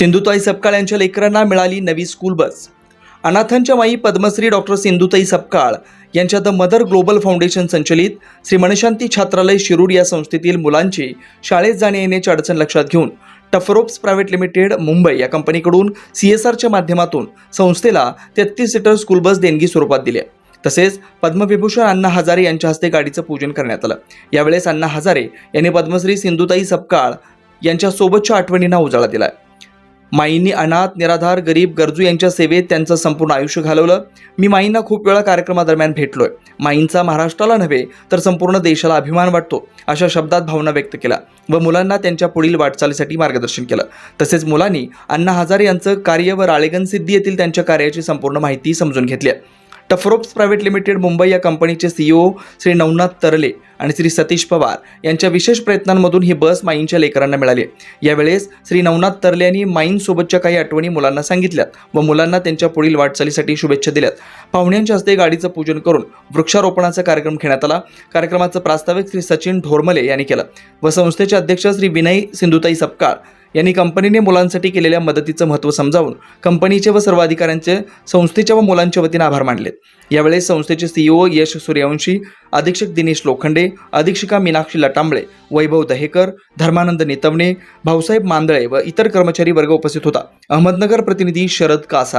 सिंधुताई सपकाळ यांच्या लेकरांना मिळाली नवी स्कूल बस अनाथांच्या माई पद्मश्री डॉक्टर सिंधुताई सपकाळ यांच्या द मदर ग्लोबल फाउंडेशन संचलित श्री मनशांती छात्रालय शिरूर या संस्थेतील मुलांची शाळेत जाण्या येण्याची अडचण लक्षात घेऊन टफरोप्स प्रायव्हेट लिमिटेड मुंबई या कंपनीकडून सी एस आरच्या माध्यमातून संस्थेला तेहतीस सीटर स्कूल बस देणगी स्वरूपात दिली आहे. तसेच पद्मविभूषण अण्णा हजारे यांच्या हस्ते गाडीचं पूजन करण्यात आलं. यावेळेस अण्णा हजारे यांनी पद्मश्री सिंधुताई सपकाळ यांच्या सोबतच्या आठवणींना उजाळा दिलाय. माईंनी अनाथ निराधार गरीब गरजू यांच्या सेवेत त्यांचं संपूर्ण आयुष्य घालवलं. मी माईंना खूप वेळा कार्यक्रमादरम्यान भेटलोय. माईंचा महाराष्ट्राला नव्हे तर संपूर्ण देशाला अभिमान वाटतो अशा शब्दात भावना व्यक्त केल्या व मुलांना त्यांच्या पुढील वाटचालीसाठी मार्गदर्शन केलं. तसेच मुलांनी अण्णा हजारे यांचं कार्य व राळेगण सिद्धी येथील त्यांच्या कार्याची संपूर्ण माहिती समजून घेतली आहे. टफरोप्स प्रायव्हेट लिमिटेड मुंबई या कंपनीचे सीईओ श्री नवनाथ तरले आणि श्री सतीश पवार यांच्या विशेष प्रयत्नांमधून ही बस माईंच्या लेकरांना मिळाली. यावेळेस श्री नवनाथ तरले यांनी माईंसोबतच्या काही आठवणी मुलांना सांगितल्यात व मुलांना त्यांच्या पुढील वाटचालीसाठी शुभेच्छा दिल्यात. पाहुण्यांच्या हस्ते गाडीचं पूजन करून वृक्षारोपणाचा कार्यक्रम घेण्यात आला. कार्यक्रमाचं प्रास्ताविक श्री सचिन ढोरमले यांनी केलं. व संस्थेचे अध्यक्ष श्री विनय सिंधुताई सपकाळ यांनी कंपनीने मुलांसाठी केलेल्या मदतीचं महत्त्व समजावून कंपनीचे व सर्व अधिकाऱ्यांचे संस्थेच्या व मुलांच्या वतीने आभार मानले. यावेळेस संस्थेचे सीईओ यश सूर्यवंशी अधीक्षक दिनेश लोखंडे अधीक्षिका मीनाक्षी लटांबळे वैभव दहेकर धर्मानंद नितवणे भाऊसाहेब मांदळे व इतर कर्मचारी वर्ग उपस्थित होता. अहमदनगर प्रतिनिधी शरद कासा